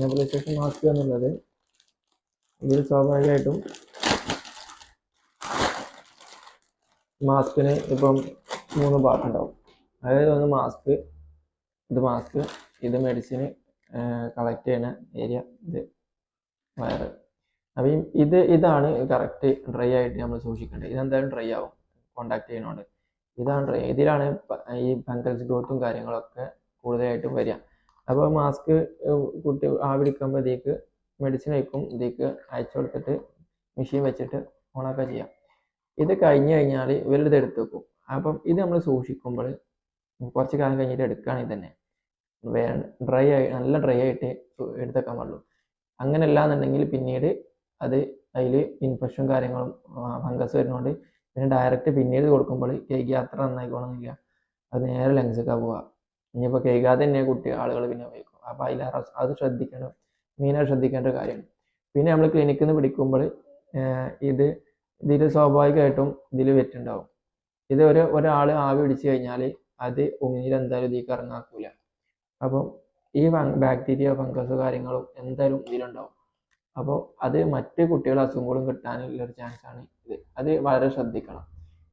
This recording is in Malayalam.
നെബുലൈസേഷൻ മാസ്ക് എന്നുള്ളത് ഇതിൽ സ്വാഭാവികമായിട്ടും മാസ്കിന് ഇപ്പം മൂന്ന് പാർട്ട് ഉണ്ടാവും അതായത് ഒന്ന് മാസ്ക് ഇത് മാസ്ക് ഇത് മെഡിസിന് കളക്ട് ചെയ്യുന്ന ഏരിയ ഇത് വയറ്. അപ്പം ഇത് ഇതാണ് കറക്റ്റ് ഡ്രൈ ആയിട്ട് നമ്മൾ സൂക്ഷിക്കേണ്ടത്. ഇതെന്തായാലും ഡ്രൈ ആവും. കോണ്ടാക്ട് ചെയ്യുന്നതുകൊണ്ട് ഇതാണ് ഡ്രൈ ഇതിലാണ് ഈ ഫംഗൽസ് ഗ്രോത്തും കാര്യങ്ങളൊക്കെ കൂടുതലായിട്ടും വരിക. അപ്പോൾ മാസ്ക് കുട്ടി ആവിടിക്കുമ്പോൾ ഇതിലേക്ക് മെഡിസിൻ വയ്ക്കും ഇതിലേക്ക് അയച്ചു കൊടുത്തിട്ട് മെഷീൻ വെച്ചിട്ട് ഓണാക്കുക ചെയ്യാം. ഇത് കഴിഞ്ഞ് കഴിഞ്ഞാൽ ഇവരുടെ എടുത്ത് വെക്കും അപ്പം ഇത് നമ്മൾ സൂക്ഷിക്കുമ്പോൾ കുറച്ച് കാലം കഴിഞ്ഞിട്ട് എടുക്കുകയാണെങ്കിൽ തന്നെ. വേ ഡ്രൈ ആയി നല്ല ഡ്രൈ ആയിട്ട് എടുത്തേക്കാൻ പാടുള്ളൂ. അങ്ങനെയല്ല എന്നുണ്ടെങ്കിൽ പിന്നീട് അത് അതിൽ ഇൻഫെക്ഷൻ കാര്യങ്ങളും ഫംഗസ് വരുന്നതുകൊണ്ട് പിന്നെ ഡയറക്റ്റ് പിന്നീട് കൊടുക്കുമ്പോൾ കേക്ക് അത്ര നന്നായിക്കോണമെന്നില്ല അത് നേരെ ലങ്സൊക്കെ പോവുക ഇനിയിപ്പോൾ കേൾക്കാതെ തന്നെ കുട്ടി ആളുകൾ പിന്നെ വയ്ക്കും അപ്പോൾ അതിൽ അത് ശ്രദ്ധിക്കണം. മെയിനായിട്ട് ശ്രദ്ധിക്കേണ്ട കാര്യമാണ് പിന്നെ നമ്മൾ ക്ലിനിക്കിൽ നിന്ന് പിടിക്കുമ്പോൾ ഇത് ഇതിൽ സ്വാഭാവികമായിട്ടും ഇതിൽ വെറ്റുണ്ടാവും. ഇത് ഒരു ഒരാൾ ആവി പിടിച്ചു കഴിഞ്ഞാൽ അത് ഉമിനീർ എന്തായാലും ഇതിൽ കറങ്ങാക്കൂല അപ്പം ഈ ബാക്ടീരിയ ഫംഗസ് കാര്യങ്ങളും എന്തായാലും ഇതിലുണ്ടാവും. അപ്പോൾ അത് മറ്റ് കുട്ടികളെ അസുഖങ്ങളും കിട്ടാനുള്ള ഒരു ചാൻസ് ആണ് ഇത്. അത് വളരെ ശ്രദ്ധിക്കണം.